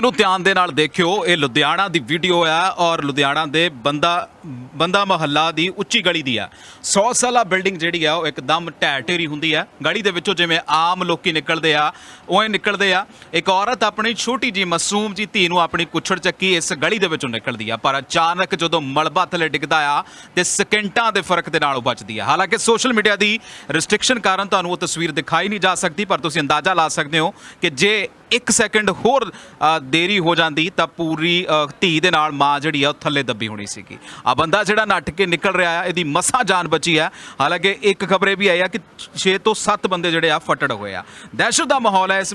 ਨੂੰ ਧਿਆਨ ਦੇ ਨਾਲ ਦੇਖਿਓ, ਇਹ ਲੁਧਿਆਣਾ ਦੀ ਵੀਡੀਓ ਹੈ ਔਰ ਲੁਧਿਆਣਾ ਦੇ ਬੰਦਾ ਬੰਦਾ ਮਹੱਲਾ ਦੀ ਉੱਚੀ ਗਲੀ ਦੀ ਆ। 100 ਸਾਲਾ ਬਿਲਡਿੰਗ ਜਿਹੜੀ ਆ, ਉਹ ਇੱਕਦਮ ਢਹਿ ਢੇਰੀ ਹੁੰਦੀ ਆ। ਗਲੀ ਦੇ ਵਿੱਚੋਂ ਜਿਵੇਂ ਆਮ ਲੋਕੀ ਨਿਕਲਦੇ ਆ, ਉਵੇਂ ਨਿਕਲਦੇ ਆ। ਇੱਕ ਔਰਤ ਆਪਣੀ ਛੋਟੀ ਜੀ ਮਾਸੂਮ ਜੀ ਧੀ ਨੂੰ ਆਪਣੀ ਕੁੱਛੜ ਚੱਕੀ ਇਸ ਗਲੀ ਦੇ ਵਿੱਚੋਂ ਨਿਕਲਦੀ ਆ, ਪਰ ਅਚਾਨਕ ਜਦੋਂ ਮਲਬਾ ਥੱਲੇ ਡਿੱਗਦਾ ਆ, ਤੇ ਸਕਿੰਟਾਂ ਦੇ ਫ਼ਰਕ ਦੇ ਨਾਲ ਉਹ ਬਚਦੀ ਆ। ਹਾਲਾਂਕਿ ਸੋਸ਼ਲ ਮੀਡੀਆ ਦੀ ਰੈਸਟ੍ਰਿਕਸ਼ਨ ਕਾਰਨ ਤੁਹਾਨੂੰ ਉਹ ਤਸਵੀਰ ਦਿਖਾਈ ਨਹੀਂ ਜਾ ਸਕਦੀ, ਪਰ ਤੁਸੀਂ ਅੰਦਾਜ਼ਾ ਲਾ ਸਕਦੇ ਹੋ ਕਿ ਜੇ 1 ਸੈਕਿੰਡ ਹੋਰ ਦੇਰੀ ਹੋ ਜਾਂਦੀ ਤਾਂ ਪੂਰੀ ਧੀ ਦੇ ਨਾਲ ਮਾਂ ਜਿਹੜੀ ਆ ਉਹ ਥੱਲੇ ਦੱਬੀ ਹੋਣੀ ਸੀਗੀ। ਆ ਬੰਦਾ ਜਿਹੜਾ ਨੱਠ ਕੇ ਨਿਕਲ ਰਿਹਾ ਆ, ਇਹਦੀ ਮਸਾਂ ਜਾਨ ਬਚੀ ਆ। ਹਾਲਾਂਕਿ ਇੱਕ ਖਬਰੇ ਵੀ ਆਈ ਆ ਕਿ 6 ਤੋਂ 7 ਬੰਦੇ ਜਿਹੜੇ ਆ ਫਟੜ ਹੋਏ ਆ। ਦਹਿਸ਼ਤ ਦਾ ਮਾਹੌਲ ਹੈ ਇਸ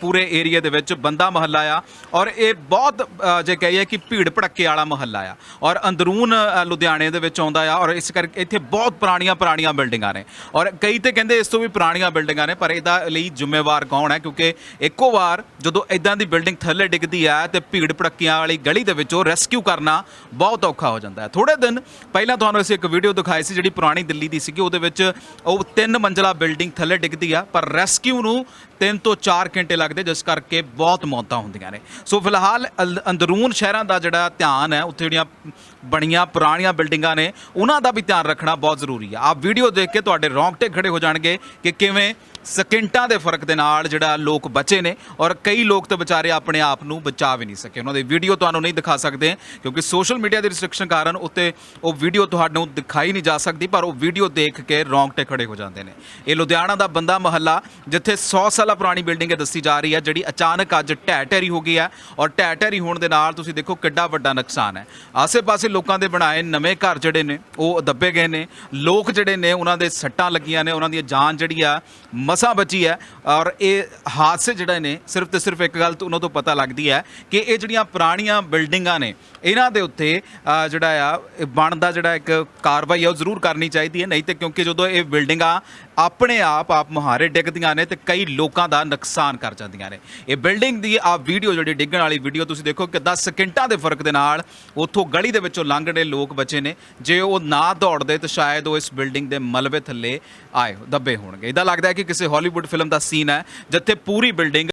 ਪੂਰੇ ਏਰੀਆ ਦੇ ਵਿੱਚ, ਬੰਦਾ ਮਹੱਲਾ ਆ। ਔਰ ਇਹ ਬਹੁਤ ਜੇ ਕਹੀਏ ਕਿ ਭੀੜ ਭੜੱਕੇ ਵਾਲਾ ਮਹੱਲਾ ਆ। ਔਰ ਅੰਦਰੂਨ ਲੁਧਿਆਣੇ ਦੇ ਵਿੱਚ ਆਉਂਦਾ ਆ ਔਰ ਇਸ ਕਰਕੇ ਇੱਥੇ ਬਹੁਤ ਪੁਰਾਣੀਆਂ ਪੁਰਾਣੀਆਂ ਬਿਲਡਿੰਗਾਂ ਨੇ। ਔਰ ਕਈ ਤੇ ਕਹਿੰਦੇ ਇਸ ਤੋਂ ਵੀ ਪੁਰਾਣੀਆਂ ਬਿਲਡਿੰਗਾਂ ਨੇ, ਪਰ ਇਹਦਾ ਲਈ ਜ਼ਿੰਮੇਵਾਰ ਕੌਣ ਹੈ? ਕਿਉਂਕਿ ਇੱਕੋ ਵਾਰ ਜਦੋਂ ਇਦਾਂ ਦੀ ਬਿਲਡਿੰਗ ਥੱਲੇ ਡਿੱਗਦੀ ਹੈ ਤੇ ਭੀੜ ਭੜੱਕਿਆਂ ਵਾਲੀ ਗਲੀ ਦੇ ਵਿੱਚੋਂ ਰੈਸਕਿਊ ਕਰਨਾ ਬਹੁਤ ਔਖਾ ਹੋ ਜਾਂਦਾ ਹੈ। ਥੋੜੇ ਦਿਨ ਪਹਿਲਾਂ ਤੁਹਾਨੂੰ ਅਸੀਂ ਇੱਕ ਵੀਡੀਓ ਦਿਖਾਈ ਸੀ ਜਿਹੜੀ ਪੁਰਾਣੀ ਦਿੱਲੀ ਦੀ ਸੀਗੀ। ਉਹਦੇ ਵਿੱਚ ਉਹ ਤਿੰਨ ਮੰਜ਼ਲਾ ਬਿਲਡਿੰਗ ਥੱਲੇ ਡਿੱਗਦੀ ਆ, ਪਰ ਰੈਸਕਿਊ ਨੂੰ 3 ਤੋਂ 4 ਘੰਟੇ ਲੱਗਦੇ, ਜਿਸ ਕਰਕੇ ਬਹੁਤ ਮੌਤਾਂ ਹੁੰਦੀਆਂ ਨੇ। ਸੋ ਫਿਲਹਾਲ ਅਲ- ਅੰਦਰੂਨ ਸ਼ਹਿਰਾਂ ਦਾ ਜਿਹੜਾ ਧਿਆਨ ਹੈ, ਉੱਥੇ ਜਿਹੜੀਆਂ ਬਣੀਆਂ ਪੁਰਾਣੀਆਂ ਬਿਲਡਿੰਗਾਂ ਨੇ, ਉਹਨਾਂ ਦਾ ਵੀ ਧਿਆਨ ਰੱਖਣਾ ਬਹੁਤ ਜ਼ਰੂਰੀ ਆ। ਆਹ ਵੀਡੀਓ ਦੇਖ ਕੇ ਤੁਹਾਡੇ ਰੌਂਗਟੇ ਖੜੇ ਹੋ ਜਾਣਗੇ ਕਿ ਕਿਵੇਂ ਸਕਿੰਟਾਂ ਦੇ ਫ਼ਰਕ ਦੇ ਨਾਲ ਜਿਹੜਾ ਲੋਕ ਬਚੇ ਨੇ ਔਰ ਕਈ ਲੋਕ ਤਾਂ ਵਿਚਾਰੇ ਆਪਣੇ ਆਪ ਨੂੰ ਬਚਾ ਵੀ ਨਹੀਂ ਸਕੇ। ਉਹਨਾਂ ਦੀ ਵੀਡੀਓ ਤੁਹਾਨੂੰ ਨਹੀਂ ਦਿਖਾ ਸਕਦੇ, ਕਿਉਂਕਿ ਸੋਸ਼ਲ ਮੀਡੀਆ ਦੀ ਰਿਸਟ੍ਰਿਕਸ਼ਨ ਕਾਰਨ ਉੱਤੇ ਉਹ ਵੀਡੀਓ ਤੁਹਾਨੂੰ ਦਿਖਾਈ ਨਹੀਂ ਜਾ ਸਕਦੀ, ਪਰ ਉਹ ਵੀਡੀਓ ਦੇਖ ਕੇ ਰੌਂਗਟੇ ਖੜੇ ਹੋ ਜਾਂਦੇ ਨੇ। ਇਹ ਲੁਧਿਆਣਾ ਦਾ ਬੰਦਾ ਮਹੱਲਾ, ਜਿੱਥੇ 100 ਸਾਲਾ ਪੁਰਾਣੀ ਬਿਲਡਿੰਗ ਹੈ ਦੱਸੀ ਜਾ ਰਹੀ ਹੈ, ਜਿਹੜੀ ਅਚਾਨਕ ਅੱਜ ਢਹਿ ਢੇਰੀ ਹੋ ਗਈ ਹੈ ਔਰ ਢਹਿ ਢੇਰੀ ਹੋਣ ਦੇ ਨਾਲ ਤੁਸੀਂ ਦੇਖੋ ਕਿੱਡਾ ਵੱਡਾ ਨੁਕਸਾਨ ਹੈ। ਆਸੇ-ਪਾਸੇ ਲੋਕਾਂ ਦੇ ਬਣਾਏ ਨਵੇਂ ਘਰ ਜਿਹੜੇ ਨੇ, ਉਹ ਦੱਬੇ ਗਏ ਨੇ। ਲੋਕ ਜਿਹੜੇ ਨੇ, ਉਹਨਾਂ ਦੇ ਸੱਟਾਂ ਲੱਗੀਆਂ ਨੇ, ਉਹਨਾਂ ਦੀ ਜਾਨ ਜਿਹੜੀ ਆ ਮਸਾਂ ਬਚੀ ਹੈ ਔਰ ਇਹ ਹਾਦਸੇ ਜਿਹੜੇ ਨੇ ਸਿਰਫ ਤੇ ਸਿਰਫ ਇੱਕ ਗੱਲ ਤੋਂ ਉਹਨਾਂ ਤੋਂ ਪਤਾ ਲੱਗਦੀ ਹੈ ਕਿ ਇਹ ਜਿਹੜੀਆਂ ਪੁਰਾਣੀਆਂ ਬਿਲਡਿੰਗਾਂ ਨੇ, ਇਹਨਾਂ ਦੇ ਉੱਤੇ ਜਿਹੜਾ ਆ ਬਣਦਾ ਜਿਹੜਾ ਇੱਕ ਕਾਰਵਾਈ ਆ, ਉਹ ਜ਼ਰੂਰ ਕਰਨੀ ਚਾਹੀਦੀ ਹੈ, ਨਹੀਂ ਤੇ ਕਿਉਂਕਿ ਜਦੋਂ ਇਹ ਬਿਲਡਿੰਗਾਂ ਆਪਣੇ ਆਪ ਆਪ ਮੁਹਾਰੇ ਡਿੱਗਦੀਆਂ ਨੇ ਤੇ ਕਈ ਲੋਕਾਂ ਦਾ ਨੁਕਸਾਨ ਕਰ ਜਾਂਦੀਆਂ ਨੇ। ਇਹ ਬਿਲਡਿੰਗ ਦੀ ਆ ਵੀਡੀਓ ਜਿਹੜੀ ਡਿੱਗਣ ਵਾਲੀ ਵੀਡੀਓ ਤੁਸੀਂ ਦੇਖੋ ਕਿੱਦਾਂ ਸਕਿੰਟਾਂ ਦੇ ਫ਼ਰਕ ਦੇ ਨਾਲ ਉੱਥੋਂ ਗਲੀ ਦੇ ਵਿੱਚੋਂ ਲੰਘਣੇ ਲੋਕ ਬਚੇ ਨੇ। ਜੇ ਉਹ ਨਾ ਦੌੜਦੇ ਤਾਂ ਸ਼ਾਇਦ ਉਹ ਇਸ ਬਿਲਡਿੰਗ ਦੇ ਮਲਬੇ ਥੱਲੇ ਆਏ, ਦੱਬੇ ਹੋਣਗੇ। ਇਹਦਾ ਲੱਗਦਾ ਹੈ ਕਿ ਕਿਸੇ ਹਾਲੀਵੁੱਡ ਫਿਲਮ ਦਾ ਸੀਨ ਹੈ ਜਿੱਥੇ ਪੂਰੀ ਬਿਲਡਿੰਗ